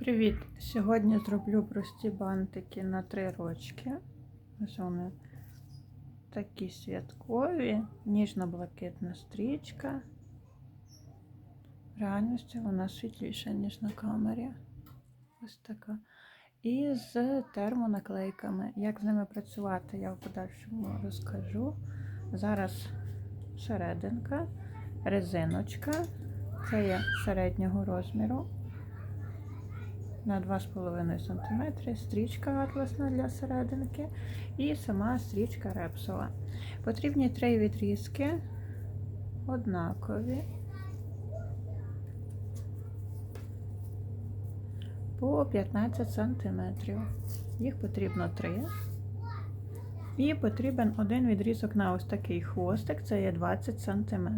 Привіт! Сьогодні зроблю прості бантики на три рочки. Ось вони такі святкові, ніжно-блакитна стрічка. В реальності вона світліша, ніж на камері. Ось така. І з термонаклейками. Як з ними працювати, я в подальшому розкажу. Зараз серединка, резиночка. Це є середнього розміру на 2,5 см, стрічка атласна для серединки і сама стрічка репсова. Потрібні три відрізки, однакові, по 15 см. Їх потрібно три. І потрібен один відрізок на ось такий хвостик, це є 20 см.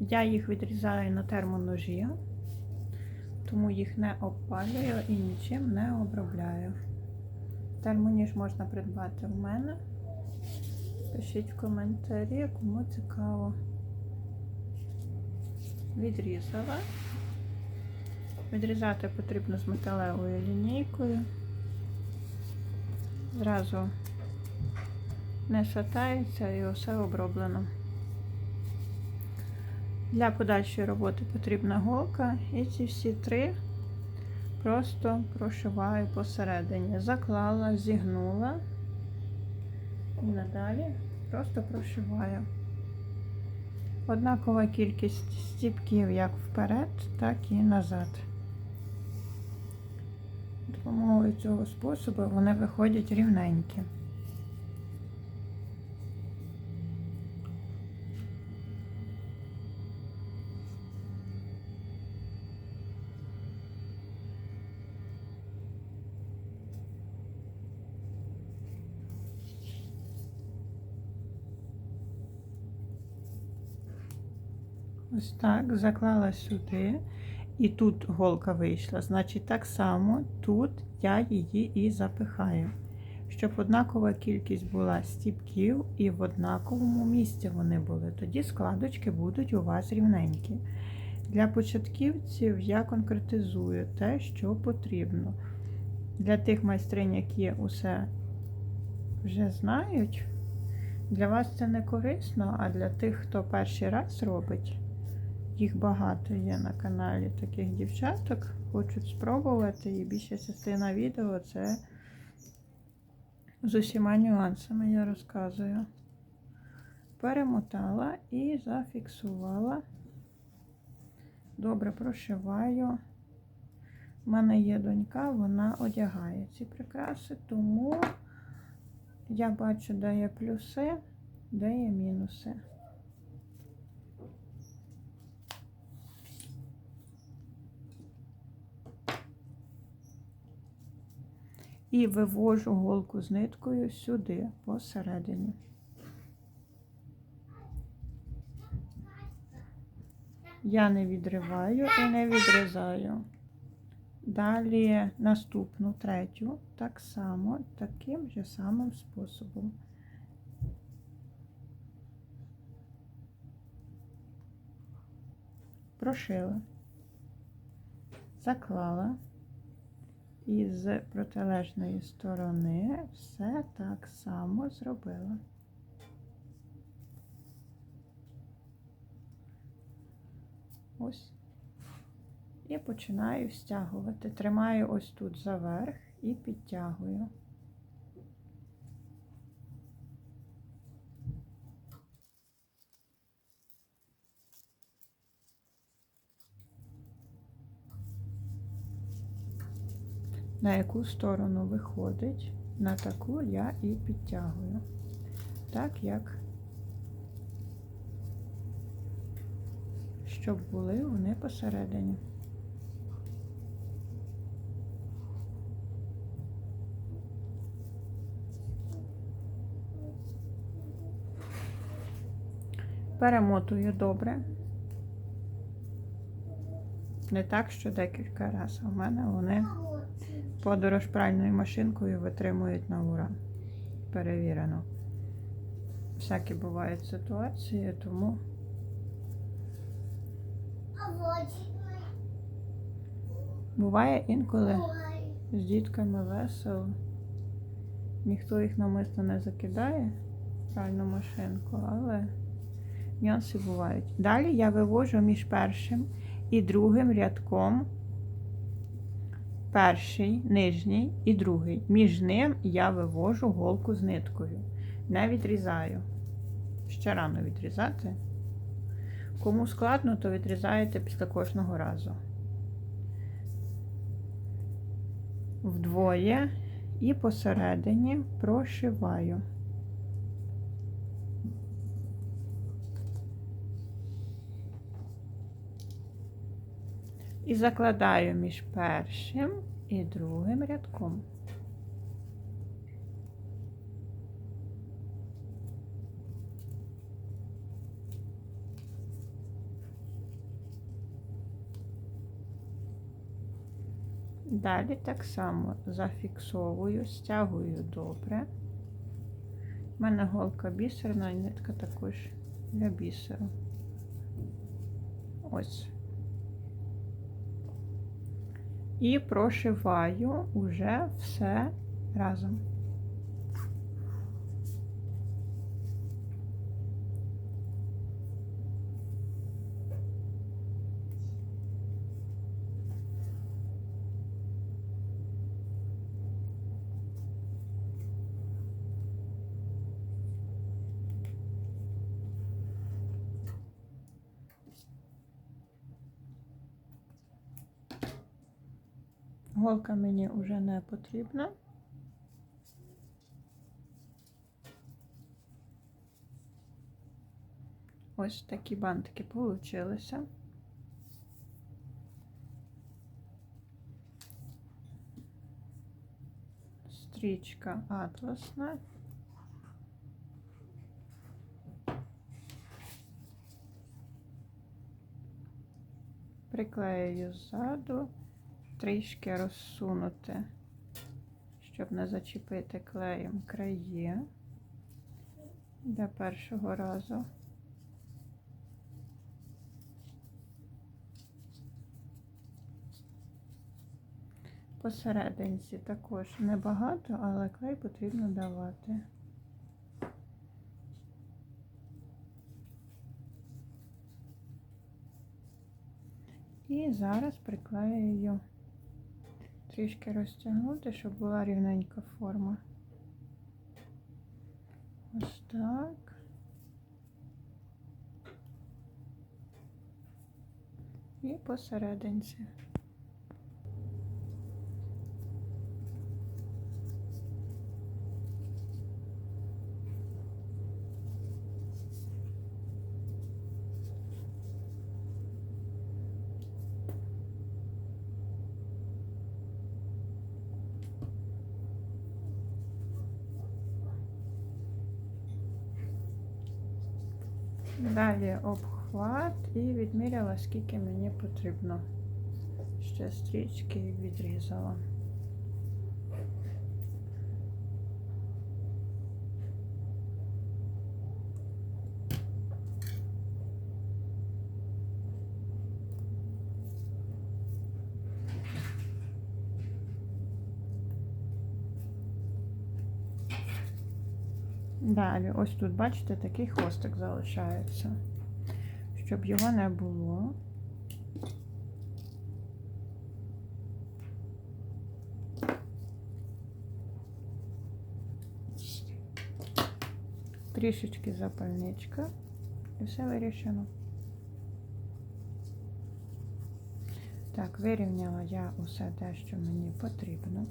Я їх відрізаю на термоножі тому їх не обпалюю і нічим не обробляю. Термоніж можна придбати в мене. Пишіть в коментарі, кому цікаво. Відрізала. Відрізати потрібно з металевою лінійкою. Зразу не шатається і все оброблено. Для подальшої роботи потрібна голка і ці всі три просто прошиваю посередині. Заклала, зігнула і надалі просто прошиваю. Однакова кількість стіпків як вперед, так і назад. Допомогою цього способу вони виходять рівненькі. Ось так, заклала сюди, і тут голка вийшла. Значить, так само тут я її і запихаю. Щоб однакова кількість була стіпків і в однаковому місці вони були. Тоді складочки будуть у вас рівненькі. Для початківців я конкретизую те, що потрібно. Для тих майстринь, які усе вже знають, для вас це не корисно, а для тих, хто перший раз робить. Їх багато є на каналі таких дівчаток. Хочуть спробувати, і більша частина відео це з усіма нюансами я розказую. Перемотала і зафіксувала. Добре прошиваю. У мене є донька, вона одягає ці прикраси, тому я бачу, де є плюси, де є мінуси. І вивожу голку з ниткою сюди, посередині. Я не відриваю і не відрізаю. Далі наступну третю, так само, таким же самим способом. Прошила, заклала. І з протилежної сторони все так само зробила. Ось. І починаю стягувати. Тримаю ось тут заверх і підтягую. На яку сторону виходить, на таку я і підтягую. Так як, щоб були вони посередині. Перемотую добре. Не так, що декілька разів. У мене вони Подорож пральною машинкою витримують на ура. Перевірено. Всякі бувають ситуації, тому. Буває інколи з дітками весело. Ніхто їх намисно не закидає в пральну машинку, але нюанси бувають. Далі я вивожу між першим і другим рядком. Перший, нижній і другий. Між ним я вивожу голку з ниткою. Не відрізаю. Ще рано відрізати. Кому складно, то відрізаєте після кожного разу. Вдвоє і посередині прошиваю. І закладаю між першим і другим рядком. Далі так само зафіксовую, стягую добре. У мене голка бісерна і нитка також для бісеру. Ось. І прошиваю уже все разом. Голка мені вже не потрібна. Ось такі бантики получилися. Стрічка атласна. Приклею ззаду трішки розсунути, щоб не зачепити клеєм краї для першого разу. Посерединці також небагато, але клей потрібно давати. І зараз приклею трішки розтягнути, щоб була рівненька форма. Ось так. І посерединці. Далі обхват і відміряла, скільки мені потрібно. Ще стрічки відрізала. Далі, ось тут, бачите, такий хвостик залишається. Щоб його не було. Трішечки запальничка. І все вирішено. Так, вирівняла я усе те, що мені потрібно.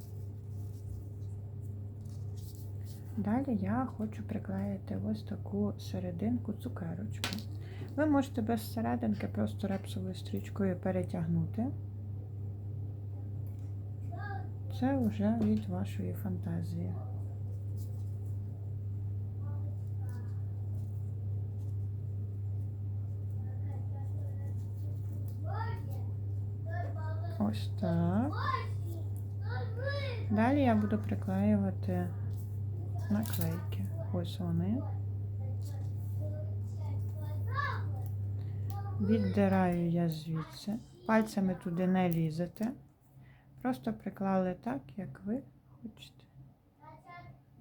Далі я хочу приклеїти ось таку серединку цукерочку. Ви можете без серединки просто репсовою стрічкою перетягнути. Це вже від вашої фантазії. Ось так. Далі я буду приклеювати наклейки. Ось вони. Віддираю я звідси. Пальцями туди не лізете. Просто приклали так, як ви хочете.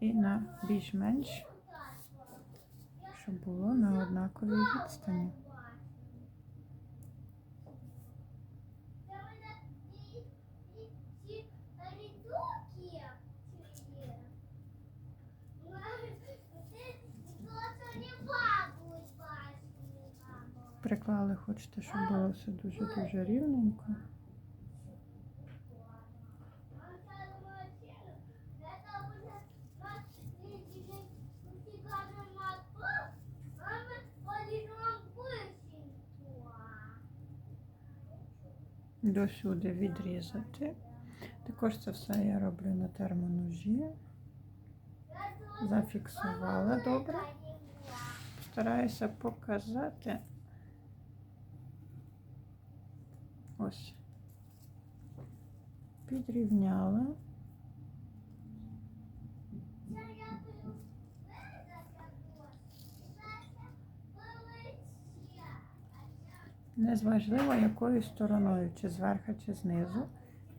І на більш-менш, щоб було на однаковій відстані. Приклали, хочете, щоб було все дуже-дуже рівненько. Досюди відрізати. Також це все я роблю на термоножі. Зафіксувала добре. Стараюся показати. Ось. Підрівняла. Незважливо якою стороною, чи зверху, чи знизу.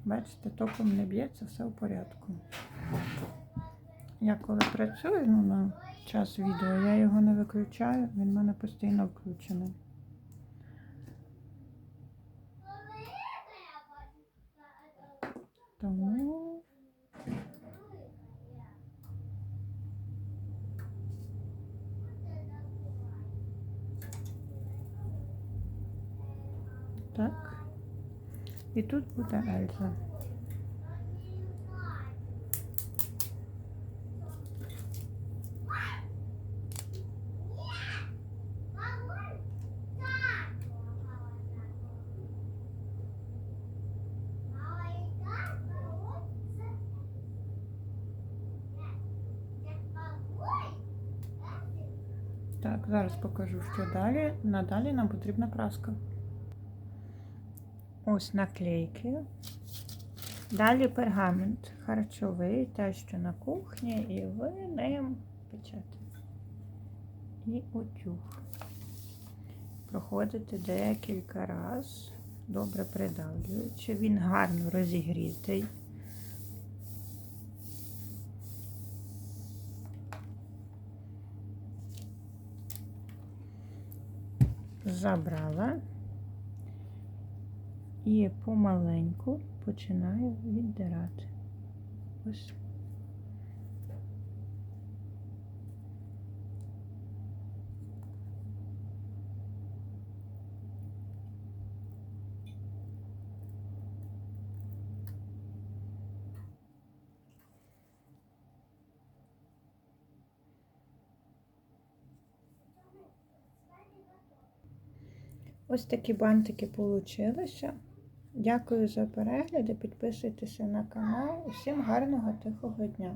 Бачите, током не б'ється, все в порядку. Я коли працюю ну, на час відео, я його не виключаю, він в мене постійно включений. Тому так. І тут буде Ельза. Так, зараз покажу, що далі. Надалі нам потрібна краска. Ось наклейки. Далі пергамент харчовий, те, що на кухні, і ви ним печете. І утюг. Проходите декілька разів, добре придавлюючи. Він гарно розігрітий. Забрала і помаленьку починаю віддирати. Ось. Ось такі бантики получилися. Дякую за перегляди. Підписуйтеся на канал. Усім гарного тихого дня!